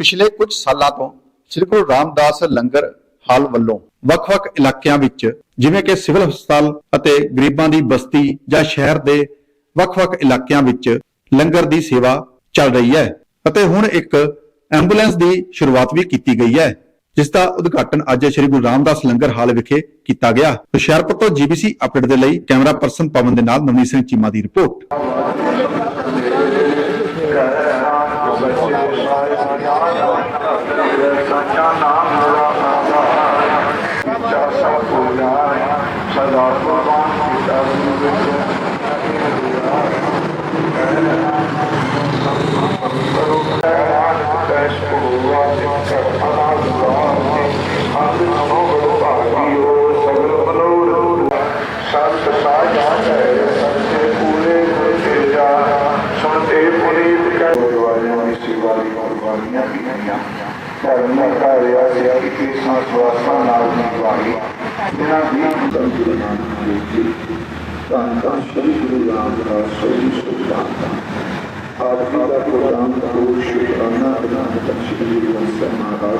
ਪਿਛਲੇ ਕੁਝ ਸਾਲਾਂ ਤੋਂ ਸ੍ਰੀ ਗੁਰੂ ਰਾਮਦਾਸ ਲੰਗਰ ਹਾਲ ਵੱਲੋਂ ਵੱਖ-ਵੱਖ ਇਲਾਕਿਆਂ ਵਿੱਚ, ਜਿਵੇਂ ਕਿ ਸਿਵਲ ਹਸਪਤਾਲ ਅਤੇ ਗਰੀਬਾਂ ਦੀ ਬਸਤੀ ਜਾਂ ਸ਼ਹਿਰ ਦੇ ਵੱਖ-ਵੱਖ ਇਲਾਕਿਆਂ ਵਿੱਚ ਲੰਗਰ ਦੀ ਸੇਵਾ ਚੱਲ ਰਹੀ ਹੈ ਅਤੇ ਹੁਣ ਇੱਕ ਐਂਬੂਲੈਂਸ ਦੀ ਸ਼ੁਰੂਆਤ ਵੀ ਕੀਤੀ ਗਈ ਹੈ, ਜਿਸ ਦਾ ਉਦਘਾਟਨ ਅੱਜ ਸ੍ਰੀ ਗੁਰੂ ਰਾਮਦਾਸ ਲੰਗਰ ਹਾਲ ਵਿਖੇ ਕੀਤਾ ਗਿਆ। ਹੁਸ਼ਿਆਰਪੁਰ ਤੋਂ ਜੀਬੀਸੀ ਅਪਡੇਟ ਦੇ ਲਈ ਕੈਮਰਾ ਪਰਸਨ ਪਵਨ ਦੇ ਨਾਲ ਨਵਨੀਤ ਸਿੰਘ ਚੀਮਾ ਦੀ ਰਿਪੋਰਟ। सदा ਧਰਮ ਦਾ ਕਾਰਿਆ ਸਿਆ ਕਿ ਸੰਸਵਾਸਾਂ ਨਾਲ ਨਿਭਾਈ ਇਹਨਾਂ ਦੀ ਸੰਤੁਲਨ ਨਾਮ ਜੀ ਤਾਂ ਤਾਂ ਸ੍ਰੀ ਗੁਰੂ ਰਾਮਦਾਸ ਜੀ ਸੁਲਤਾਨ ਆਪ ਜੀ ਦਾ ਪ੍ਰੋਗਰਾਮ ਤੋਂ ਸ਼ੁਕਰਾਨਾ ਬਣਾ ਕੇ ਸ੍ਰੀ ਗੁਰੂ ਗ੍ਰੰਥ ਮਹਾਰਾਜ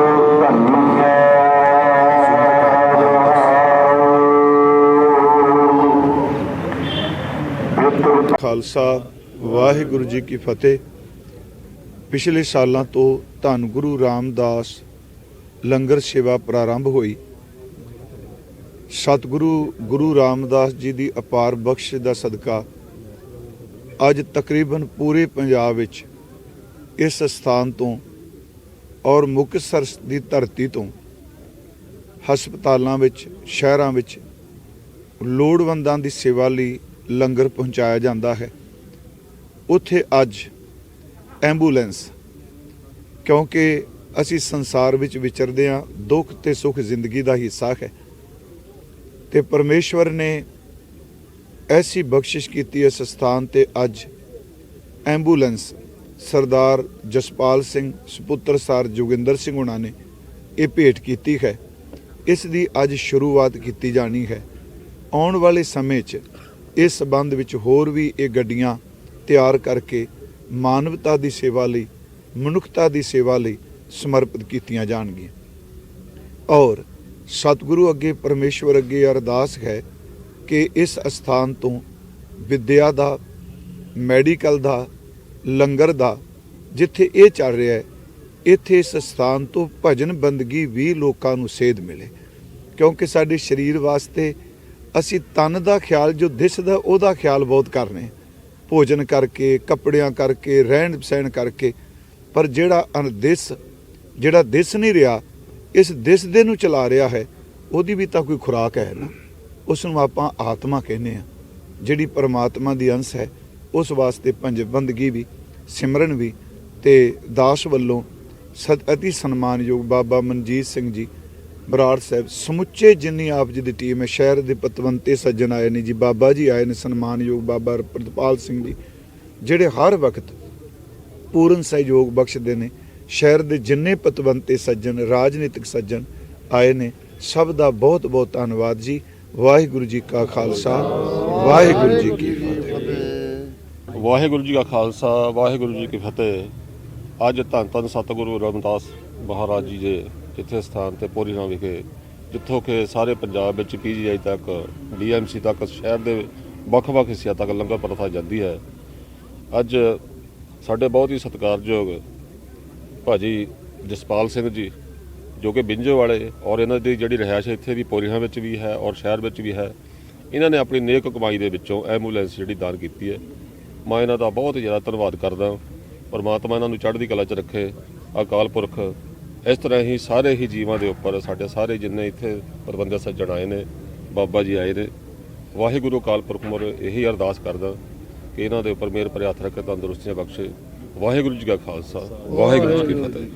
ਖਾਲਸਾ, ਵਾਹਿਗੁਰੂ ਜੀ ਕੀ ਫਤਿਹ। ਪਿਛਲੇ ਸਾਲਾਂ ਤੋਂ ਧੰਨ ਗੁਰੂ ਰਾਮਦਾਸ ਲੰਗਰ ਸੇਵਾ ਪ੍ਰਾਰੰਭ ਹੋਈ। ਸਤਿਗੁਰੂ ਗੁਰੂ ਰਾਮਦਾਸ ਜੀ ਦੀ ਅਪਾਰ ਬਖਸ਼ ਦਾ ਸਦਕਾ ਅੱਜ ਤਕਰੀਬਨ ਪੂਰੇ ਪੰਜਾਬ ਵਿੱਚ ਇਸ ਸਥਾਨ ਤੋਂ ਔਰ ਮੁਕਤਸਰ ਦੀ ਧਰਤੀ ਤੋਂ ਹਸਪਤਾਲਾਂ ਵਿੱਚ, ਸ਼ਹਿਰਾਂ ਵਿੱਚ ਲੋੜਵੰਦਾਂ ਦੀ ਸੇਵਾ ਲਈ ਲੰਗਰ ਪਹੁੰਚਾਇਆ ਜਾਂਦਾ ਹੈ। ਉੱਥੇ ਅੱਜ ਐਂਬੂਲੈਂਸ, ਕਿਉਂਕਿ ਅਸੀਂ ਸੰਸਾਰ ਵਿੱਚ ਵਿਚਰਦੇ ਹਾਂ, ਦੁੱਖ ਤੇ ਸੁੱਖ ਜ਼ਿੰਦਗੀ ਦਾ ਹਿੱਸਾ ਹੈ। ਤੇ ਪਰਮੇਸ਼ਵਰ ਨੇ ਐਸੀ ਬਖਸ਼ਿਸ਼ ਕੀਤੀ ਇਸ ਸਥਾਨ ਤੇ ਅੱਜ ਐਂਬੂਲੈਂਸ ਸਰਦਾਰ ਜਸਪਾਲ ਸਿੰਘ, ਸੁਪੁੱਤਰ ਸਰ ਜੋਗਿੰਦਰ ਸਿੰਘ ਉਹਨਾਂ ਨੇ ਇਹ ਭੇਟ ਕੀਤੀ ਹੈ। ਇਸ ਦੀ ਅੱਜ ਸ਼ੁਰੂਆਤ ਕੀਤੀ ਜਾਣੀ ਹੈ। ਆਉਣ ਵਾਲੇ ਸਮੇਂ 'ਚ ਇਸ ਸਬੰਧ ਵਿੱਚ ਹੋਰ ਵੀ ਇਹ ਗੱਡੀਆਂ ਤਿਆਰ ਕਰਕੇ ਮਾਨਵਤਾ ਦੀ ਸੇਵਾ ਲਈ, ਮਨੁੱਖਤਾ ਦੀ ਸੇਵਾ ਲਈ ਸਮਰਪਿਤ ਕੀਤੀਆਂ ਜਾਣਗੀਆਂ। ਔਰ ਸਤਿਗੁਰੂ ਅੱਗੇ ਪਰਮੇਸ਼ਵਰ ਅੱਗੇ ਅਰਦਾਸ ਹੈ ਕਿ ਇਸ ਅਸਥਾਨ ਤੋਂ ਵਿਦਿਆ ਦਾ, ਮੈਡੀਕਲ ਦਾ, ਲੰਗਰ ਦਾ, ਜਿੱਥੇ ਇਹ ਚੱਲ ਰਿਹਾ ਹੈ, ਇੱਥੇ ਇਸ ਸਥਾਨ ਤੋਂ ਭਜਨ ਬੰਦਗੀ ਵੀ ਲੋਕਾਂ ਨੂੰ ਸੇਧ ਮਿਲੇ। ਕਿਉਂਕਿ ਸਾਡੇ ਸਰੀਰ ਵਾਸਤੇ ਅਸੀਂ ਤਨ ਦਾ ਖਿਆਲ, ਜੋ ਦਿਸਦਾ ਉਹਦਾ ਖਿਆਲ ਬਹੁਤ ਕਰਨੇ। ਭੋਜਨ ਕਰਕੇ, ਕੱਪੜਿਆਂ ਕਰਕੇ, ਰਹਿਣ ਸਹਿਣ ਕਰਕੇ। ਪਰ ਜਿਹੜਾ ਅਨਦਿਸ ਜਿਹੜਾ ਦਿਸ ਨਹੀਂ ਰਿਹਾ, ਇਸ ਦਿਸ ਦੇ ਨੂੰ ਚਲਾ ਰਿਹਾ ਹੈ, ਉਹਦੀ ਵੀ ਤਾਂ ਕੋਈ ਖੁਰਾਕ ਹੈ ਨਾ। ਉਸ ਨੂੰ ਆਪਾਂ ਆਤਮਾ ਕਹਿੰਦੇ ਆ ਜਿਹੜੀ ਪਰਮਾਤਮਾ ਦੀ ਅੰਸ਼ ਹੈ, ਉਸ ਵਾਸਤੇ ਪੰਜ ਬੰਦਗੀ ਵੀ, ਸਿਮਰਨ ਵੀ ਤੇ ਦਾਸ ਵੱਲੋਂ ਸਤ ਅਤੀ ਸਨਮਾਨਯੋਗ ਬਾਬਾ ਮਨਜੀਤ ਸਿੰਘ ਜੀ ਬਰਾੜ ਸਾਹਿਬ, ਸਮੁੱਚੇ ਜਿੰਨੀ ਆਪ ਜੀ ਦੀ ਟੀਮ ਹੈ, ਸ਼ਹਿਰ ਦੇ ਪਤਵੰਤੇ ਸੱਜਣ ਆਏ ਨੇ ਜੀ, ਬਾਬਾ ਜੀ ਆਏ ਨੇ, ਸਨਮਾਨਯੋਗ ਬਾਬਾ ਪ੍ਰਤਪਾਲ ਸਿੰਘ ਜੀ, ਜਿਹੜੇ ਹਰ ਵਕਤ ਪੂਰਨ ਸਹਿਯੋਗ ਬਖਸ਼ਦੇ ਨੇ। ਸ਼ਹਿਰ ਦੇ ਜਿੰਨੇ ਪਤਵੰਤੇ ਸੱਜਣ, ਰਾਜਨੀਤਿਕ ਸੱਜਣ ਆਏ ਨੇ, ਸਭ ਦਾ ਬਹੁਤ ਬਹੁਤ ਧੰਨਵਾਦ ਜੀ। ਵਾਹਿਗੁਰੂ ਜੀ ਕਾ ਖਾਲਸਾ, ਵਾਹਿਗੁਰੂ ਜੀ ਕੀ ਫਤਿਹ। ਵਾਹਿਗੁਰੂ ਜੀ ਕਾ ਖਾਲਸਾ, ਵਾਹਿਗੁਰੂ ਜੀ ਕੀ ਫਤਿਹ। ਅੱਜ ਧੰਨ ਧੰਨ ਸਤਿਗੁਰੂ ਰਮਦਾਸ ਮਹਾਰਾਜ ਜੀ ਦੇ ਜਿੱਥੇ ਸਥਾਨ ਤੇ ਪੂਰੀ ਵਿਖੇ, ਜਿੱਥੋਂ ਕਿ ਸਾਰੇ ਪੰਜਾਬ ਵਿੱਚ ਪੀਜੀਆਈ ਤੱਕ ਡੀਐਮਸੀ ਤੱਕ, ਸ਼ਹਿਰ ਦੇ ਵੱਖ-ਵੱਖ ਹਿੱਸਿਆਂ ਤੱਕ ਲੰਗਰ ਪ੍ਰਥਾ ਜਾਂਦੀ ਹੈ। ਅੱਜ ਸਾਡੇ ਬਹੁਤ ਹੀ ਸਤਿਕਾਰਯੋਗ ਭਾਜੀ ਜਸਪਾਲ ਸਿੰਘ ਜੀ, ਜੋ ਕਿ ਬਿੰਜੋ ਵਾਲੇ ਔਰ ਇਹਨਾਂ ਦੀ ਜਿਹੜੀ ਰਿਹਾਇਸ਼ ਇੱਥੇ ਵੀ ਪੋਰੀਆਂ ਵਿੱਚ ਵੀ ਹੈ ਔਰ ਸ਼ਹਿਰ ਵਿੱਚ ਵੀ ਹੈ, ਇਹਨਾਂ ਨੇ ਆਪਣੀ ਨੇਕ ਕਮਾਈ ਦੇ ਵਿੱਚੋਂ ਐਂਬੂਲੈਂਸ ਜਿਹੜੀ ਦਾਨ ਕੀਤੀ ਹੈ। ਮੈਂ ਇਹਨਾਂ ਦਾ ਬਹੁਤ ਜ਼ਿਆਦਾ ਧੰਨਵਾਦ ਕਰਦਾ ਪਰਮਾਤਮਾ ਇਹਨਾਂ ਨੂੰ ਚੜ੍ਹਦੀ ਕਲਾ 'ਚ ਰੱਖੇ। ਅਕਾਲ ਪੁਰਖ ਇਸ ਤਰ੍ਹਾਂ ਹੀ ਸਾਰੇ ਹੀ ਜੀਵਾਂ ਦੇ ਉੱਪਰ ਸਾਡੇ ਸਾਰੇ ਜਿੰਨੇ ਇੱਥੇ ਪ੍ਰਬੰਧਕ ਸੱਜਣ ਆਏ ਨੇ, ਬਾਬਾ ਜੀ ਆਏ ਨੇ, ਵਾਹਿਗੁਰੂ ਅਕਾਲ ਪੁਰਖ ਮੁਰ ਇਹੀ ਅਰਦਾਸ ਕਰਦਾ ਕਿ ਇਹਨਾਂ ਦੇ ਉੱਪਰ ਮਿਹਰ ਭਰੇ ਹੱਥ ਰੱਖ, ਤੰਦਰੁਸਤੀਆਂ ਬਖਸ਼ੇ। ਵਾਹਿਗੁਰੂ ਜੀ ਕਾ ਖਾਲਸਾ, ਵਾਹਿਗੁਰੂ ਜੀ ਕੀ ਫਤਿਹ।